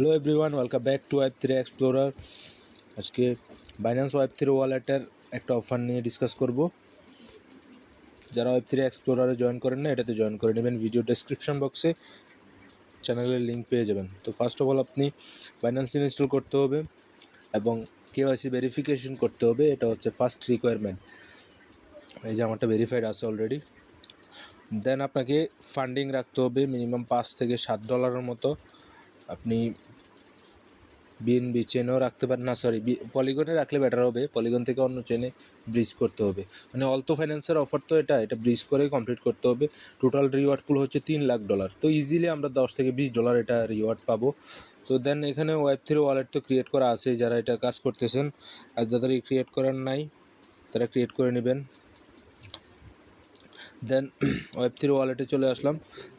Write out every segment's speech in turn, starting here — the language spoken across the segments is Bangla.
Hello everyone welcome back to web three explorer আজকে বাইন্যান্স ওয়েব থ্রি ওয়ালেটের একটা অফার নিয়ে ডিসকাস করব। যারা ওয়েব থ্রি এক্সপ্লোরারে জয়েন করেন না, এটাতে জয়েন করে নেবেন। ভিডিও ডেসক্রিপশন বক্সে চ্যানেলের লিঙ্ক পেয়ে যাবেন। তো ফার্স্ট অফ অল আপনি বাইন্যান্স ইনস্টল করতে হবে এবং কেওয়াইসি ভেরিফিকেশন করতে হবে, এটা হচ্ছে ফার্স্ট রিকোয়ারমেন্ট এই যে আমারটা ভেরিফাইড আছে অলরেডি দেন আপনাকে ফান্ডিং রাখতে হবে মিনিমাম পাঁচ থেকে সাত ডলারের মতো। আপনি বিএনবি চেনেও রাখতে পারেন। না সরি পলিগনে রাখলে বেটার হবে। পলিগন থেকে অন্য চেনে ব্রিজ করতে হবে। মানে অল্টো ফাইন্যান্সের অফার তো এটা এটা ব্রিজ করে কমপ্লিট করতে হবে। টোটাল রিওয়ার্ড পুল হচ্ছে তিন লাখ ডলার তো ইজিলি আমরা দশ থেকে বিশ ডলার এটা রিওয়ার্ড পাবো। তো দেন এখানে ওয়েব থ্রি ওয়ালেট তো ক্রিয়েট করা আছে। যারা এটা কাজ করতেছেন, আর যাদের ক্রিয়েট করার নাই, তারা ক্রিয়েট করে নেবেন। দেন ওয়েব থ্রি ওয়ালেটে চলে আসলাম।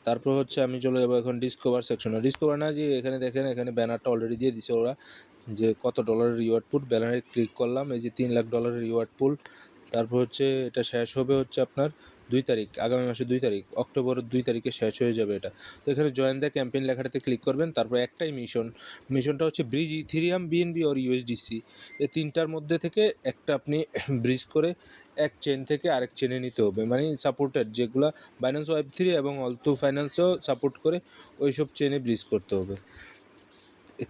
তারপর হচ্ছে আমি চলে যাব এখন ডিসকভার সেকশনে ডিসকভার না, যে এখানে দেখেন, এখানে ব্যানারটা অলরেডি দিয়ে দিছে ওরা, যে কত ডলারের রিওয়ার্ড পুল ব্যানারে ক্লিক করলাম, এই যে তিন লাখ ডলারের রিওয়ার্ড পুল তারপর হচ্ছে এটা শেষ হবে হচ্ছে আপনার দুই তারিখ, আগামী মাসের দুই তারিখ অক্টোবরের দুই তারিখে শেষ হয়ে যাবে এটা। তো এখানে জয়েন দ্য ক্যাম্পেইন লেখাটাতে ক্লিক করবেন, তারপর একটাই মিশন মিশনটা হচ্ছে bridge Ethereum BNB or USDC এই তিনটার মধ্যে থেকে একটা আপনি ব্রিজ করে এক চেন থেকে আরেক চেনে নিতে হবে। মানে সাপোর্টেড যেগুলো বাইন্যান্স ওয়েব থ্রি এবং অলটু ফাইন্যান্সও সাপোর্ট করে ওই সব চেনে ব্রিজ করতে হবে।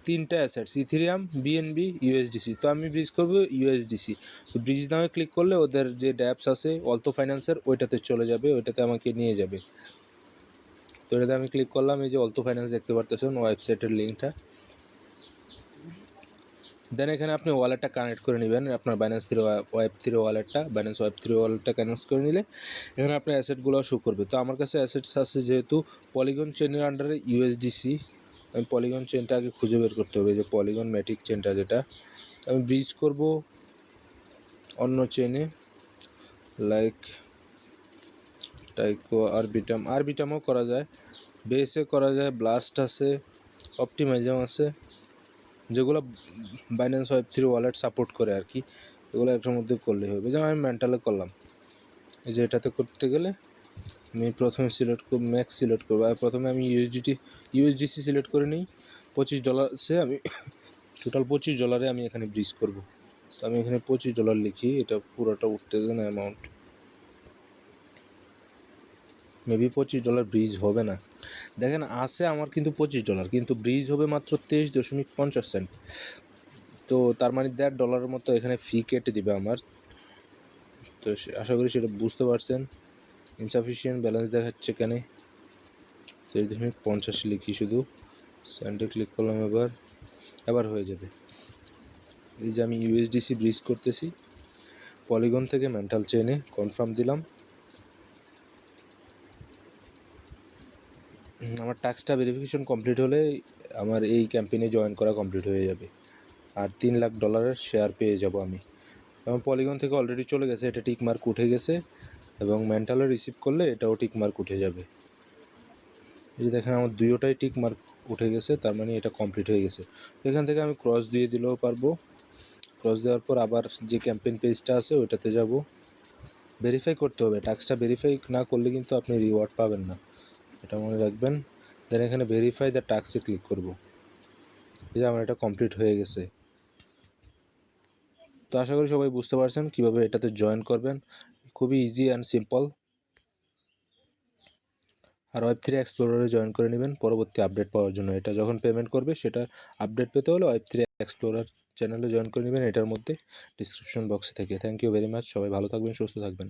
তিনটা অ্যাসেটস ইথিরিয়াম বিএনবি ইউএসডিসি তো আমি ব্রিজ করব ইউএসডিসি তো ব্রিজ নামে ক্লিক করলে ওদের যে ড্যাপস আছে অলতো ফাইন্যান্সের ওইটাতে চলে যাবে, ওইটাতে আমাকে নিয়ে যাবে। তো এটাতে আমি ক্লিক করলাম, এই যে অলতো ফাইন্যান্স দেখতে পারতেছেন ওয়েবসাইটের লিঙ্কটা দেন এখানে আপনি ওয়ালেটটা কানেক্ট করে নেবেন, আপনার বাইন্যান্স থ্রি ওয়েব থ্রি ওয়ালেটটা বাইন্যান্স ওয়েব থ্রি ওয়ালেটটা কানেক্ট করে নিলে, এখানে আপনার অ্যাসেটগুলো শো করবে। তো আমার কাছে অ্যাসেটস আছে যেহেতু পলিগন চেনের আন্ডারে ইউএসডিসি আমি পলিগন চেনটা আগে খুঁজে বের করতে হবে যে পলিগন ম্যাটিক চেনটা যেটা, আমি ব্রিজ করব অন্য চেনে লাইক টাইকো আরবিটাম আরবিটামও করা যায় বেসে করা যায় ব্লাস্ট আছে অপটিমাইজাম আছে, যেগুলো Binance web three wallet support করে আর কি, এগুলো একটার মধ্যে করলে হবে, যেমন আমি মেন্টালে করলাম, এই যে এটাতে করতে গেলে আমি প্রথমে সিলেক্ট করব ম্যাক্স সিলেক্ট করব। আর প্রথমে আমি ইউএসডিটি ইউএসডিসি সিলেক্ট করে নিই। পঁচিশ ডলার সে আমি টোটাল পঁচিশ ডলারে আমি এখানে ব্রিজ করব। তো আমি এখানে পঁচিশ ডলার লিখি, এটা পুরোটা উঠতেছে না অ্যামাউন্ট মেবি পঁচিশ ডলার ব্রিজ হবে না। দেখেন, আছে আমার কিন্তু পঁচিশ ডলার কিন্তু ব্রিজ হবে মাত্র তেইশ দশমিক পঞ্চাশ সেন্ট তো তার মানে দেড় ডলারের মতো এখানে ফি কেটে দিবে আমার। তো আশা করি সেটা বুঝতে পারছেন। ইনসাফিসিয়েন্ট ব্যালেন্স দেখাচ্ছে এখানে। তেইশ দশমিক পঞ্চাশ লিখি শুধু। স্যান্ডে ক্লিক করলাম এবার। এবার হয়ে যাবে। এই যে আমি ইউএসডিসি ব্রিজ করতেছি। পলিগন থেকে মেন্টাল চেনে কনফার্ম দিলাম। আমার টাস্কটা ভেরিফিকেশন কমপ্লিট হলে আমার এই ক্যাম্পেইনে জয়েন করা কমপ্লিট হয়ে যাবে। আর তিন লাখ ডলারের শেয়ার পেয়ে যাব আমি। এবং পলিগন থেকে অলরেডি চলে গেছে, এটা টিক মার্ক উঠে গেছে এবং মেন্টালও রিসিভ করলে এটাও টিক মার্ক উঠে যাবে। এই যে দেখেন, আমার দুইটাই টিক মার্ক উঠে গেছে, তার মানে এটা কমপ্লিট হয়ে গেছে। এখান থেকে আমি ক্রস দিয়ে দিলেও পারব। ক্রস দেওয়ার পর আবার যে ক্যাম্পেইন পেজটা আছে, ওইটাতে যাব। ভেরিফাই করতে হবে। টাস্কটা ভেরিফাই না করলে কিন্তু আপনি রিওয়ার্ড পাবেন না। এটা মনে রাখবেন। দেন এখানে ভেরিফাই দ্য টাস্কে ক্লিক করব। এই যে আমার এটা কমপ্লিট হয়ে গেছে। তো আশা করি সবাই বুঝতে পারছেন কীভাবে এটাতে জয়েন করবেন। খুবই ইজি অ্যান্ড সিম্পল আর ওয়েব থ্রি এক্সপ্লোরারে জয়েন করে নেবেন। পরবর্তী আপডেট পাওয়ার জন্য এটা যখন পেমেন্ট করবে, সেটা আপডেট পেতে হলে ওয়েব থ্রি এক্সপ্লোরার চ্যানেলে জয়েন করে নেবেন। এটার মধ্যে ডিসক্রিপশন বক্সে থেকে। থ্যাংক ইউ ভেরি মাচ সবাই ভালো থাকবেন, সুস্থ থাকবেন।